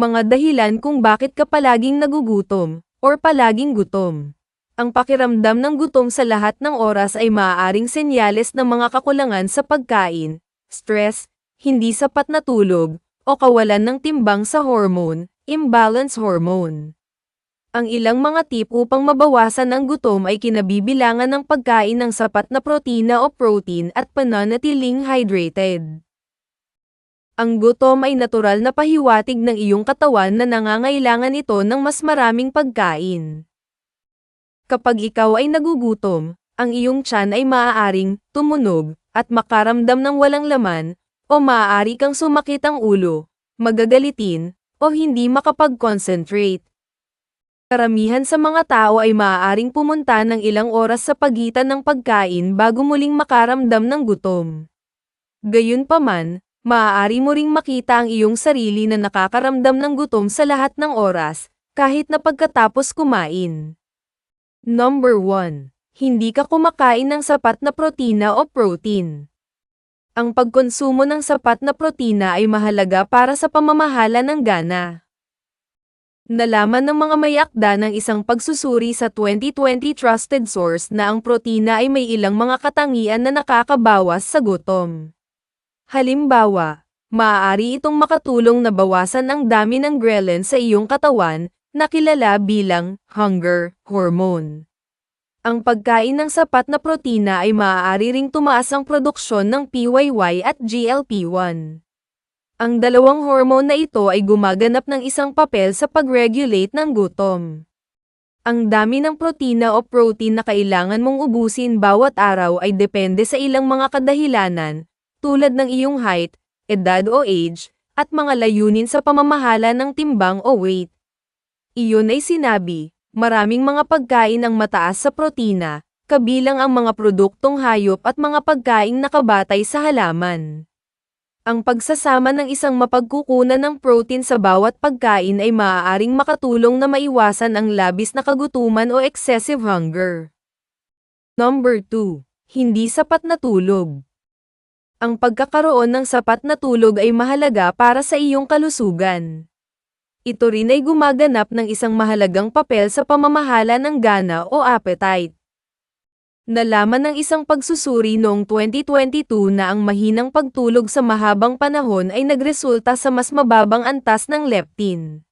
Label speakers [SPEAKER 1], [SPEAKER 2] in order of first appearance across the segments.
[SPEAKER 1] Mga dahilan kung bakit ka palaging nagugutom, or palaging gutom. Ang pakiramdam ng gutom sa lahat ng oras ay maaaring senyales ng mga kakulangan sa pagkain, stress, hindi sapat na tulog, o kawalan ng timbang sa hormone, imbalance hormone. Ang ilang mga tip upang mabawasan ang gutom ay kinabibilangan ng pagkain ng sapat na protina o protein at pananatiling hydrated. Ang gutom ay natural na pahiwatig ng iyong katawan na nangangailangan ito ng mas maraming pagkain. Kapag ikaw ay nagugutom, ang iyong tiyan ay maaaring tumunog at makaramdam ng walang laman, o maaari kang sumakit ang ulo, magagalitin, o hindi makapag-concentrate. Karamihan sa mga tao ay maaaring pumunta ng ilang oras sa pagitan ng pagkain bago muling makaramdam ng gutom. Gayunpaman, maaari mo ring makita ang iyong sarili na nakakaramdam ng gutom sa lahat ng oras, kahit na pagkatapos kumain. Number 1. Hindi ka kumakain ng sapat na protina o protein. Ang pagkonsumo ng sapat na protina ay mahalaga para sa pamamahala ng gana. Nalaman ng mga may akda ng isang pagsusuri sa 2020 trusted source na ang protina ay may ilang mga katangian na nakakabawas sa gutom. Halimbawa, maaari itong makatulong na bawasan ang dami ng ghrelin sa iyong katawan, na kilala bilang hunger hormone. Ang pagkain ng sapat na protina ay maaari ring tumaas ang produksyon ng PYY at GLP-1. Ang dalawang hormone na ito ay gumaganap ng isang papel sa pag-regulate ng gutom. Ang dami ng protina o protein na kailangan mong ubusin bawat araw ay depende sa ilang mga kadahilanan, tulad ng iyong height, edad o age, at mga layunin sa pamamahala ng timbang o weight. Iyon ay sinabi, maraming mga pagkain ang mataas sa protina, kabilang ang mga produktong hayop at mga pagkaing nakabatay sa halaman. Ang pagsasama ng isang mapagkukunan ng protein sa bawat pagkain ay maaaring makatulong na maiwasan ang labis na kagutuman o excessive hunger. Number 2. Hindi sapat na tulog. Ang pagkakaroon ng sapat na tulog ay mahalaga para sa iyong kalusugan. Ito rin ay gumaganap ng isang mahalagang papel sa pamamahala ng gana o appetite. Nalaman ng isang pagsusuri noong 2022 na ang mahinang pagtulog sa mahabang panahon ay nagresulta sa mas mababang antas ng leptin.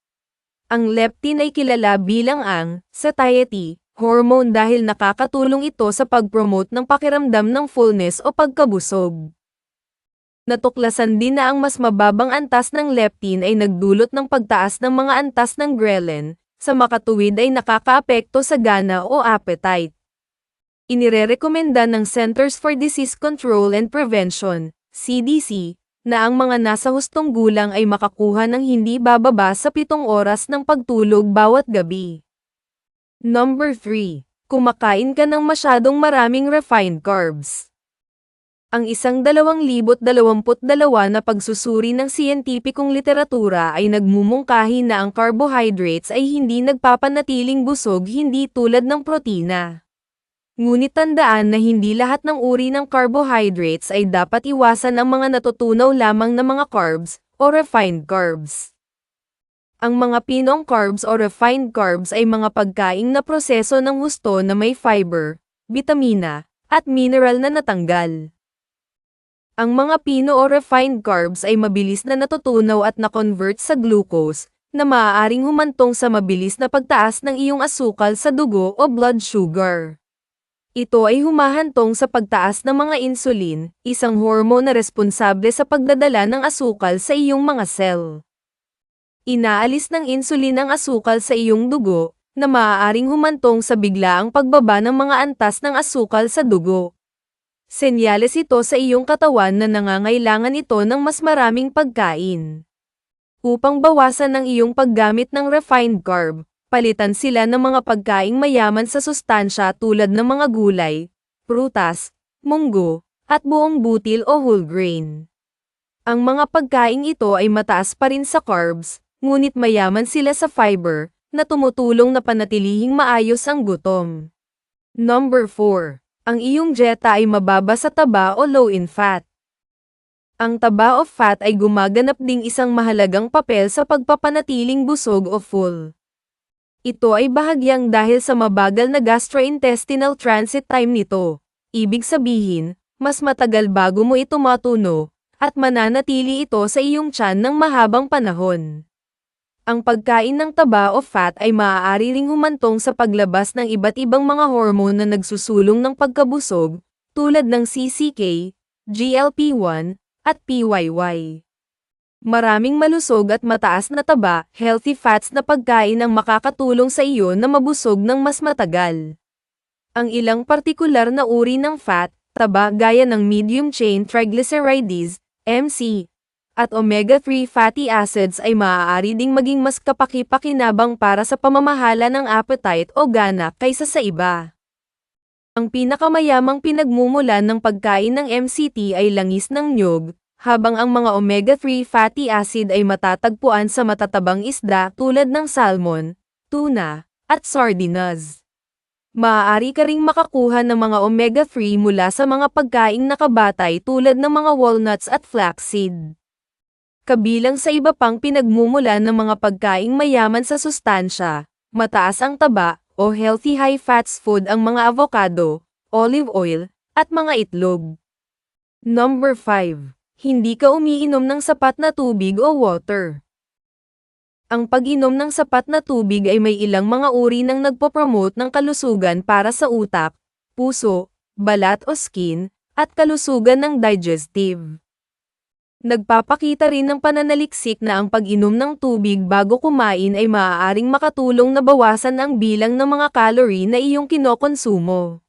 [SPEAKER 1] Ang leptin ay kilala bilang ang satiety hormone dahil nakakatulong ito sa pag-promote ng pakiramdam ng fullness o pagkabusog. Natuklasan din na ang mas mababang antas ng leptin ay nagdulot ng pagtaas ng mga antas ng ghrelin, sa makatuwid ay nakakaapekto sa gana o appetite. Inirerekomenda ng Centers for Disease Control and Prevention, CDC, na ang mga nasa hustong gulang ay makakuha ng hindi bababa sa pitong oras ng pagtulog bawat gabi. Number 3. Kumakain ka ng masyadong maraming refined carbs. Ang isang 2022 na pagsusuri ng siyentipikong literatura ay nagmumungkahi na ang carbohydrates ay hindi nagpapanatiling busog hindi tulad ng protina. Ngunit tandaan na hindi lahat ng uri ng carbohydrates ay dapat iwasan ang mga natutunaw lamang na mga carbs o refined carbs. Ang mga pinong carbs o refined carbs ay mga pagkaing na proseso ng husto na may fiber, vitamina, at mineral na natanggal. Ang mga pino o refined carbs ay mabilis na natutunaw at na-convert sa glucose, na maaaring humantong sa mabilis na pagtaas ng iyong asukal sa dugo o blood sugar. Ito ay humahantong sa pagtaas ng mga insulin, isang hormone na responsable sa pagdadala ng asukal sa iyong mga cell. Inaalis ng insulin ang asukal sa iyong dugo, na maaaring humantong sa biglaang pagbaba ng mga antas ng asukal sa dugo. Senyales ito sa iyong katawan na nangangailangan ito ng mas maraming pagkain. Upang bawasan ang iyong paggamit ng refined carb, palitan sila ng mga pagkaing mayaman sa sustansya tulad ng mga gulay, prutas, munggo, at buong butil o whole grain. Ang mga pagkaing ito ay mataas pa rin sa carbs, ngunit mayaman sila sa fiber, na tumutulong na panatilihing maayos ang gutom. Number 4 ang iyong dieta ay mababa sa taba o low in fat. Ang taba of fat ay gumaganap ding isang mahalagang papel sa pagpapanatiling busog o full. Ito ay bahagyang dahil sa mabagal na gastrointestinal transit time nito. Ibig sabihin, mas matagal bago mo ito matuno, at mananatili ito sa iyong tiyan ng mahabang panahon. Ang pagkain ng taba o fat ay maaari ring humantong sa paglabas ng iba't ibang mga hormone na nagsusulong ng pagkabusog, tulad ng CCK, GLP-1, at PYY. Maraming malusog at mataas na taba, healthy fats na pagkain ang makakatulong sa iyo na mabusog ng mas matagal. Ang ilang partikular na uri ng fat, taba gaya ng medium chain triglycerides, MC, at omega-3 fatty acids ay maaari ding maging mas kapaki-pakinabang para sa pamamahala ng appetite o gana kaysa sa iba. Ang pinakamayamang pinagmumulan ng pagkain ng MCT ay langis ng nyog, habang ang mga omega-3 fatty acid ay matatagpuan sa matatabang isda tulad ng salmon, tuna, at sardinas. Maaari ka ring makakuha ng mga omega-3 mula sa mga pagkaing nakabatay tulad ng mga walnuts at flaxseed. Kabilang sa iba pang pinagmumulan ng mga pagkaing mayaman sa sustansya, mataas ang taba, o healthy high fats food ang mga avocado, olive oil, at mga itlog. Number 5. Hindi ka umiinom ng sapat na tubig o water. Ang pag-inom ng sapat na tubig ay may ilang mga uri ng nagpo-promote ng kalusugan para sa utak, puso, balat o skin, at kalusugan ng digestive. Nagpapakita rin ng pananaliksik na ang pag-inom ng tubig bago kumain ay maaaring makatulong na bawasan ang bilang ng mga calorie na iyong kinokonsumo.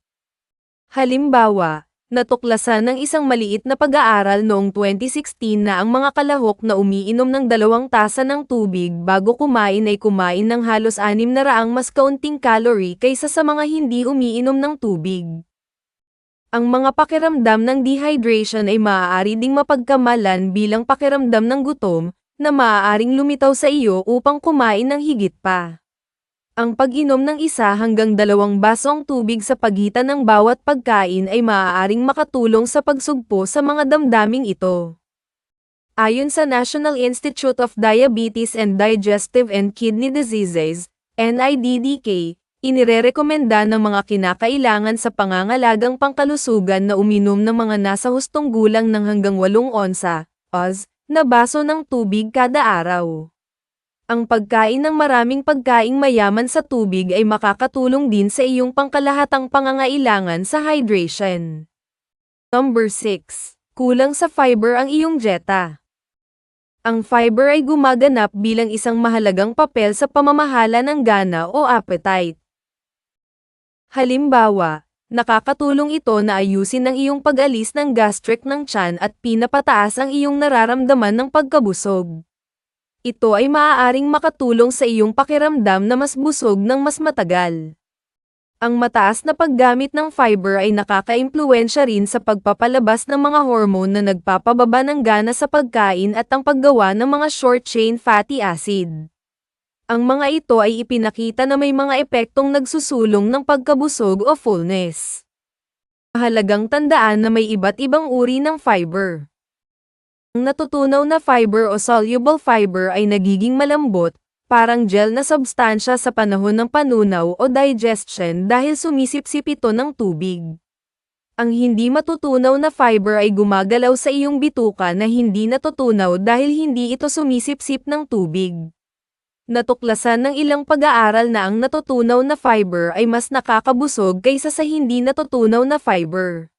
[SPEAKER 1] Halimbawa, natuklasan ng isang maliit na pag-aaral noong 2016 na ang mga kalahok na umiinom ng dalawang tasa ng tubig bago kumain ay kumain ng halos 600 mas kaunting calorie kaysa sa mga hindi umiinom ng tubig. Ang mga pakiramdam ng dehydration ay maaari ding mapagkamalan bilang pakiramdam ng gutom, na maaaring lumitaw sa iyo upang kumain ng higit pa. Ang pag-inom ng isa hanggang dalawang basong tubig sa pagitan ng bawat pagkain ay maaaring makatulong sa pagsugpo sa mga damdaming ito. Ayon sa National Institute of Diabetes and Digestive and Kidney Diseases, NIDDK, Inirerekomenda ng mga kinakailangan sa pangangalagang pangkalusugan na uminom ng mga nasa hustong gulang ng hanggang 8 onsa, oz, na baso ng tubig kada araw. Ang pagkain ng maraming pagkaing mayaman sa tubig ay makakatulong din sa iyong pangkalahatang pangangailangan sa hydration. Number 6. Kulang sa fiber ang iyong dieta. Ang fiber ay gumaganap bilang isang mahalagang papel sa pamamahala ng gana o appetite. Halimbawa, nakakatulong ito na ayusin ang iyong pag-alis ng gastric ng tiyan at pinapataas ang iyong nararamdaman ng pagkabusog. Ito ay maaaring makatulong sa iyong pakiramdam na mas busog ng mas matagal. Ang mataas na paggamit ng fiber ay nakakaimpluwensya rin sa pagpapalabas ng mga hormone na nagpapababa ng gana sa pagkain at ang paggawa ng mga short-chain fatty acid. Ang mga ito ay ipinakita na may mga epektong nagsusulong ng pagkabusog o fullness. Mahalagang tandaan na may iba't ibang uri ng fiber. Ang natutunaw na fiber o soluble fiber ay nagiging malambot, parang gel na substansya sa panahon ng panunaw o digestion dahil sumisipsip ito ng tubig. Ang hindi matutunaw na fiber ay gumagalaw sa iyong bituka na hindi natutunaw dahil hindi ito sumisipsip ng tubig. Natuklasan ng ilang pag-aaral na ang natutunaw na fiber ay mas nakakabusog kaysa sa hindi natutunaw na fiber.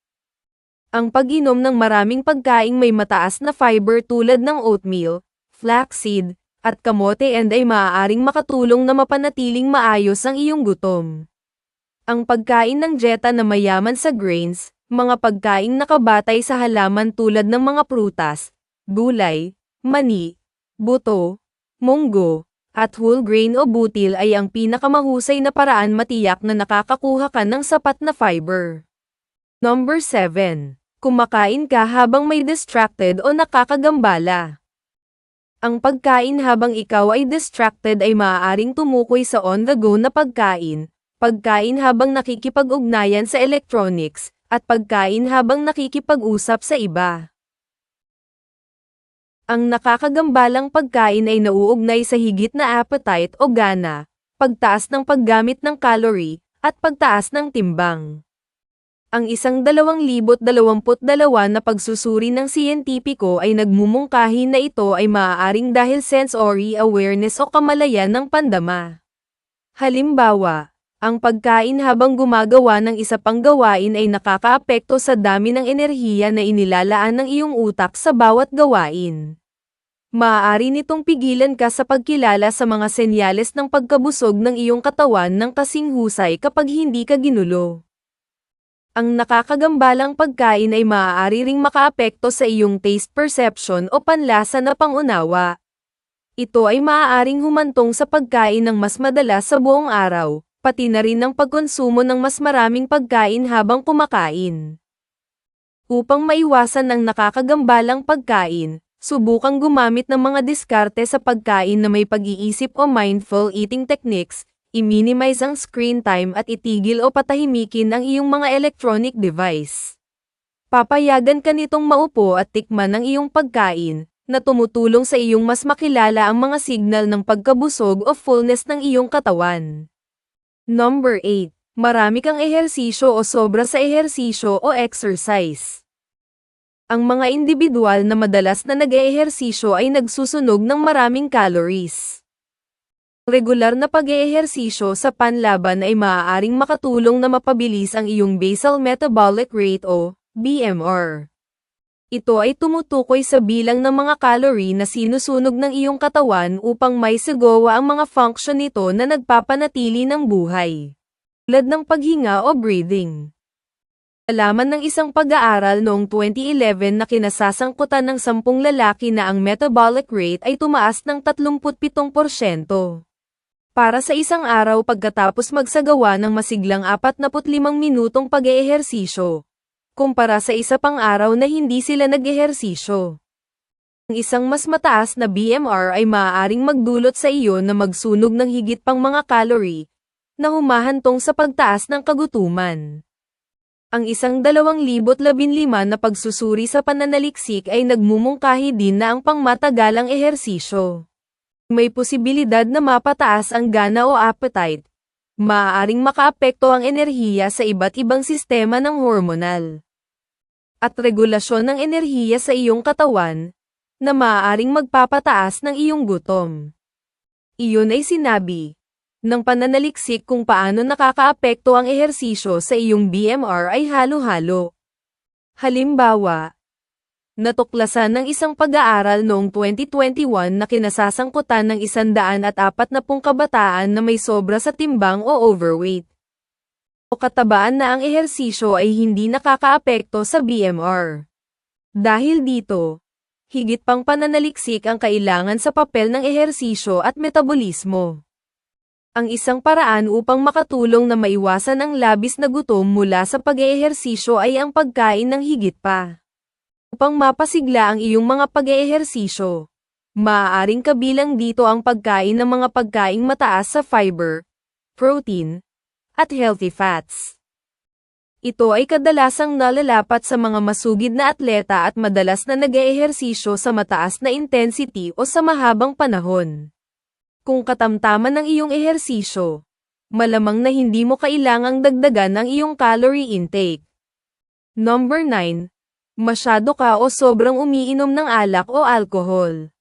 [SPEAKER 1] Ang pag-inom ng maraming pagkaing may mataas na fiber tulad ng oatmeal, flaxseed, at kamote and ay maaaring makatulong na mapanatiling maayos ang iyong gutom. Ang pagkain ng dieta na mayaman sa grains, mga pagkaing nakabatay sa halaman tulad ng mga prutas, gulay, mani, buto, munggo, at whole grain o butil ay ang pinakamahusay na paraan matiyak na nakakakuha ka ng sapat na fiber. Number 7. Kumakain ka habang may distracted o nakakagambala. Ang pagkain habang ikaw ay distracted ay maaaring tumukoy sa on-the-go na pagkain, pagkain habang nakikipag-ugnayan sa electronics, at pagkain habang nakikipag-usap sa iba. Ang nakakagambalang pagkain ay nauugnay sa higit na appetite o gana, pagtaas ng paggamit ng calorie, at pagtaas ng timbang. Ang isang 2022 na pagsusuri ng siyentipiko ay nagmumungkahi na ito ay maaaring dahil sensory awareness o kamalayan ng pandama. Halimbawa, ang pagkain habang gumagawa ng isa pang gawain ay nakakaapekto sa dami ng enerhiya na inilalaan ng iyong utak sa bawat gawain. Maaari nitong pigilan ka sa pagkilala sa mga senyales ng pagkabusog ng iyong katawan ng kasing husay kapag hindi ka ginulo. Ang nakakagambalang pagkain ay maaari ring makaapekto sa iyong taste perception o panlasa na pangunawa. Ito ay maaaring humantong sa pagkain ng mas madalas sa buong araw, pati na rin ng pagkonsumo ng mas maraming pagkain habang kumakain. Upang maiwasan ang nakakagambalang pagkain, subukang gumamit ng mga diskarte sa pagkain na may pag-iisip o mindful eating techniques, i-minimize ang screen time at itigil o patahimikin ang iyong mga electronic device. Papayagan ka nitong maupo at tikman ang iyong pagkain, na tumutulong sa iyong mas makilala ang mga signal ng pagkabusog o fullness ng iyong katawan. Number 8. Marami kang ehersisyo o sobra sa ehersisyo o exercise. Ang mga individual na madalas na nag-eehersisyo ay nagsusunog ng maraming calories. Regular na pag-eehersisyo sa panlaban ay maaaring makatulong na mapabilis ang iyong basal metabolic rate o BMR. Ito ay tumutukoy sa bilang ng mga calorie na sinusunog ng iyong katawan upang may sigawa ang mga function nito na nagpapanatili ng buhay. Tulad ng paghinga o breathing. Alaman ng isang pag-aaral noong 2011 na kinasasangkutan ng sampung lalaki na ang metabolic rate ay tumaas ng 37%. Para sa isang araw pagkatapos magsagawa ng masiglang 45 minutong pag-eehersisyo, kumpara sa isa pang araw na hindi sila nag-ehersisyo. Ang isang mas mataas na BMR ay maaaring magdulot sa iyo na magsunog ng higit pang mga calorie, na humahantong sa pagtaas ng kagutuman. Ang isang 2015 na pagsusuri sa pananaliksik ay nagmumungkahi din na ang pangmatagalang ehersisyo may posibilidad na mapataas ang gana o appetite. Maaaring makaapekto ang enerhiya sa iba't ibang sistema ng hormonal at regulasyon ng enerhiya sa iyong katawan, na maaaring magpapataas ng iyong gutom. Iyon ay sinabi ng pananaliksik kung paano nakakaapekto ang ehersisyo sa iyong BMR ay halo-halo. Halimbawa, natuklasan ng isang pag-aaral noong 2021 na kinasasangkutan ng 140 kabataan na may sobra sa timbang o overweight. O katabaan na ang ehersisyo ay hindi nakakaapekto sa BMR. Dahil dito, higit pang pananaliksik ang kailangan sa papel ng ehersisyo at metabolismo. Ang isang paraan upang makatulong na maiwasan ang labis na gutom mula sa pag-eehersisyo ay ang pagkain ng higit pa upang mapasigla ang iyong mga pag-eehersisyo. Maaaring kabilang dito ang pagkain ng mga pagkaing mataas sa fiber, protein, at healthy fats. Ito ay kadalasang nalalapat sa mga masugid na atleta at madalas na nag-eehersisyo sa mataas na intensity o sa mahabang panahon. Kung katamtaman ng iyong ehersisyo, malamang na hindi mo kailangang dagdagan ang iyong calorie intake. Number 9 masyado ka o sobrang umiinom ng alak o alkohol.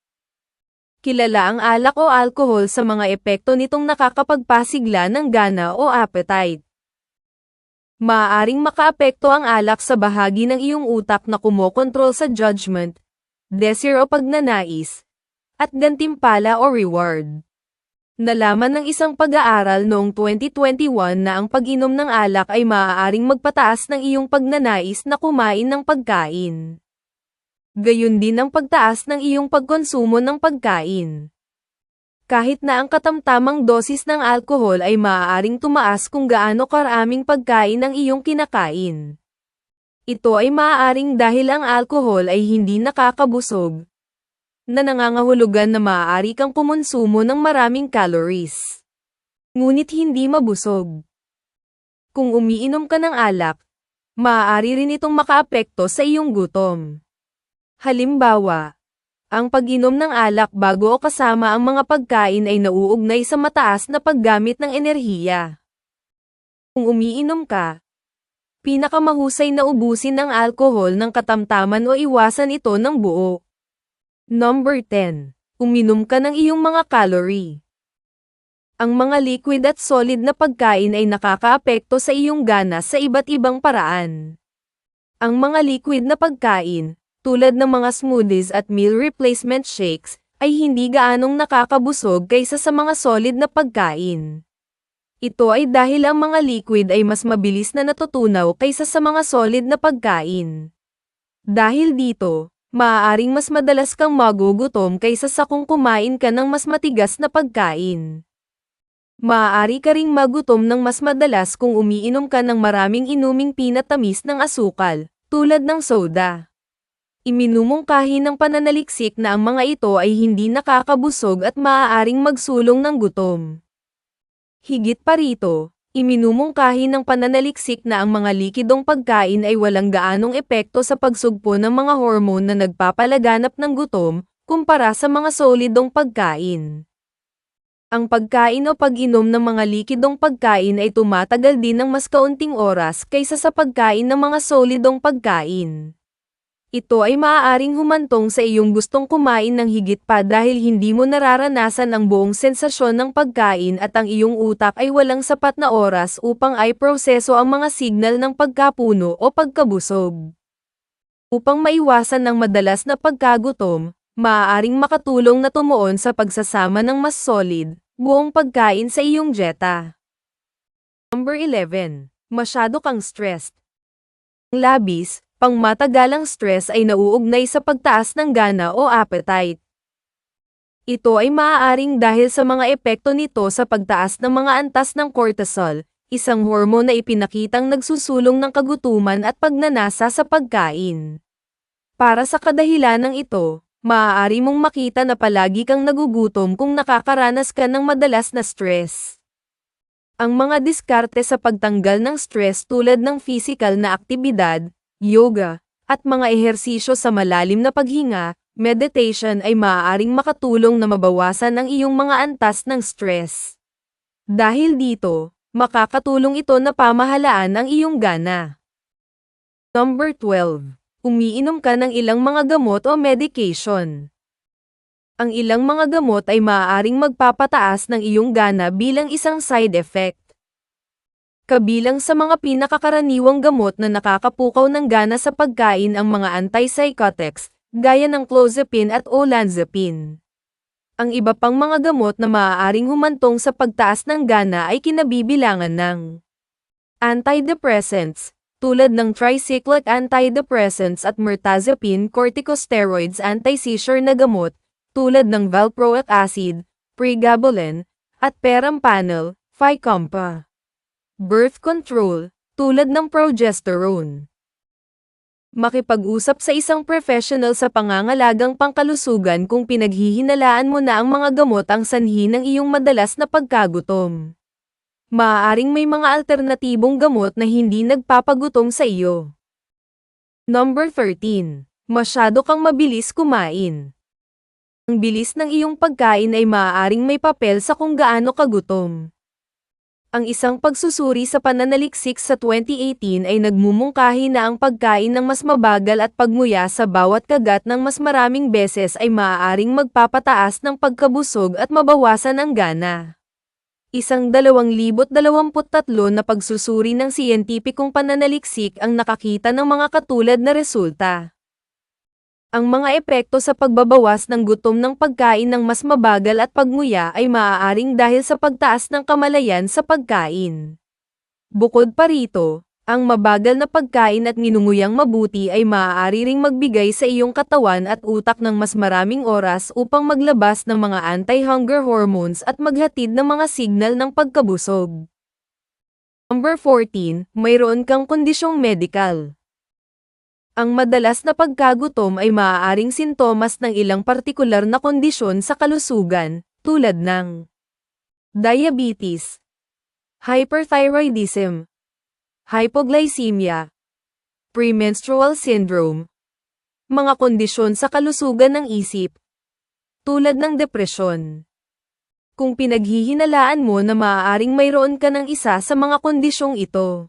[SPEAKER 1] Kilala ang alak o alkohol sa mga epekto nitong nakakapagpasigla ng gana o appetite. Maaaring makaapekto ang alak sa bahagi ng iyong utak na kumokontrol sa judgment, desire o pagnanais, at gantimpala o reward. Nalaman ng isang pag-aaral noong 2021 na ang pag-inom ng alak ay maaaring magpataas ng iyong pagnanais na kumain ng pagkain. Gayun din ang pagtaas ng iyong pagkonsumo ng pagkain. Kahit na ang katamtamang dosis ng alkohol ay maaaring tumaas kung gaano karaming pagkain ang iyong kinakain. Ito ay maaaring dahil ang alkohol ay hindi nakakabusog, na nangangahulugan na maaari kang kumonsumo ng maraming calories. Ngunit hindi mabusog. Kung umiinom ka ng alak, maaari rin itong makaapekto sa iyong gutom. Halimbawa, Ang pag-inom ng alak bago o kasama ang mga pagkain ay nauugnay sa mataas na paggamit ng enerhiya. Kung umiinom ka, pinakamahusay na ubusin ang alkohol ng katamtaman o iwasan ito ng buo. Number 10. Uminom ka ng iyong mga calorie. Ang mga liquid at solid na pagkain ay nakakaapekto sa iyong gana sa iba't ibang paraan. Ang mga liquid na pagkain, tulad ng mga smoothies at meal replacement shakes, ay hindi gaanong nakakabusog kaysa sa mga solid na pagkain. Ito ay dahil ang mga liquid ay mas mabilis na natutunaw kaysa sa mga solid na pagkain. Dahil dito, maaaring mas madalas kang magugutom kaysa sa kung kumain ka ng mas matigas na pagkain. Maaari ka ring magutom ng mas madalas kung umiinom ka ng maraming inuming pinatamis ng asukal, tulad ng soda. Iminumungkahi ng pananaliksik na ang mga ito ay hindi nakakabusog at maaaring magsulong ng gutom. Higit pa rito, iminumungkahi ng pananaliksik na ang mga likidong pagkain ay walang gaanong epekto sa pagsugpo ng mga hormone na nagpapalaganap ng gutom, kumpara sa mga solidong pagkain. Ang pagkain o pag-inom ng mga likidong pagkain ay tumatagal din ng mas kaunting oras kaysa sa pagkain ng mga solidong pagkain. Ito ay maaaring humantong sa iyong gustong kumain ng higit pa dahil hindi mo nararanasan ang buong sensasyon ng pagkain at ang iyong utak ay walang sapat na oras upang ay proseso ang mga signal ng pagkapuno o pagkabusog. Upang maiwasan ng madalas na pagkagutom, maaaring makatulong na tumuon sa pagsasama ng mas solid, buong pagkain sa iyong dieta. Number 11. Masyado kang stressed. Labis, pangmatagalang stress ay nauugnay sa pagtaas ng gana o appetite. Ito ay maaaring dahil sa mga epekto nito sa pagtaas ng mga antas ng cortisol, isang hormone na ipinakitang nagsusulong ng kagutuman at pagnanasa sa pagkain. Para sa kadahilanang ito, maaari mong makita na palagi kang nagugutom kung nakakaranas ka ng madalas na stress. Ang mga diskarte sa pagtanggal ng stress tulad ng physical na aktibidad, yoga, at mga ehersisyo sa malalim na paghinga, meditation ay maaaring makatulong na mabawasan ang iyong mga antas ng stress. Dahil dito, makakatulong ito na pamahalaan ang iyong gana. Number 12. Umiinom ka ng ilang mga gamot o medication. Ang ilang mga gamot ay maaaring magpapataas ng iyong gana bilang isang side effect. Kabilang sa mga pinakakaraniwang gamot na nakakapukaw ng gana sa pagkain ang mga antipsychotics, gaya ng clozapine at olanzapine. Ang iba pang mga gamot na maaaring humantong sa pagtaas ng gana ay kinabibilangan ng antidepressants, tulad ng tricyclic antidepressants at mirtazapine corticosteroids anti-seizure na gamot, tulad ng valproic acid, pregabalin, at perampanel, Fycompa birth control, tulad ng progesterone. Makipag-usap sa isang professional sa pangangalagang pangkalusugan kung pinaghihinalaan mo na ang mga gamot ang sanhi ng iyong madalas na pagkagutom. Maaaring may mga alternatibong gamot na hindi nagpapagutom sa iyo. Number 13. Masyado kang mabilis kumain. Ang bilis ng iyong pagkain ay maaaring may papel sa kung gaano kagutom. Ang isang pagsusuri sa pananaliksik sa 2018 ay nagmumungkahi na ang pagkain ng mas mabagal at pagmuya sa bawat kagat ng mas maraming beses ay maaaring magpapataas ng pagkabusog at mabawasan ang gana. Isang 2023 na pagsusuri ng siyentipikong pananaliksik ang nakakita ng mga katulad na resulta. Ang mga epekto sa pagbabawas ng gutom ng pagkain ng mas mabagal at pagnguya ay maaaring dahil sa pagtaas ng kamalayan sa pagkain. Bukod pa rito, ang mabagal na pagkain at ninunguyang mabuti ay maaari ring magbigay sa iyong katawan at utak ng mas maraming oras upang maglabas ng mga anti-hunger hormones at maghatid ng mga signal ng pagkabusog. Number 14, mayroon kang kondisyong medical. Ang madalas na pagkagutom ay maaaring sintomas ng ilang partikular na kondisyon sa kalusugan, tulad ng diabetes, hyperthyroidism, hypoglycemia, premenstrual syndrome, mga kondisyon sa kalusugan ng isip, tulad ng depresyon. Kung pinaghihinalaan mo na maaaring mayroon ka ng isa sa mga kondisyong ito.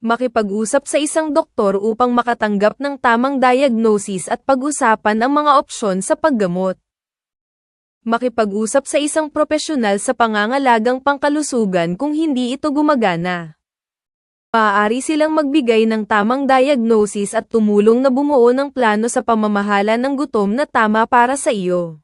[SPEAKER 1] Makipag-usap sa isang doktor upang makatanggap ng tamang diagnosis at pag-usapan ang mga opsyon sa paggamot. Makipag-usap sa isang propesyonal sa pangangalagang pangkalusugan kung hindi ito gumagana. Maaari silang magbigay ng tamang diagnosis at tumulong na bumuo ng plano sa pamamahala ng gutom na tama para sa iyo.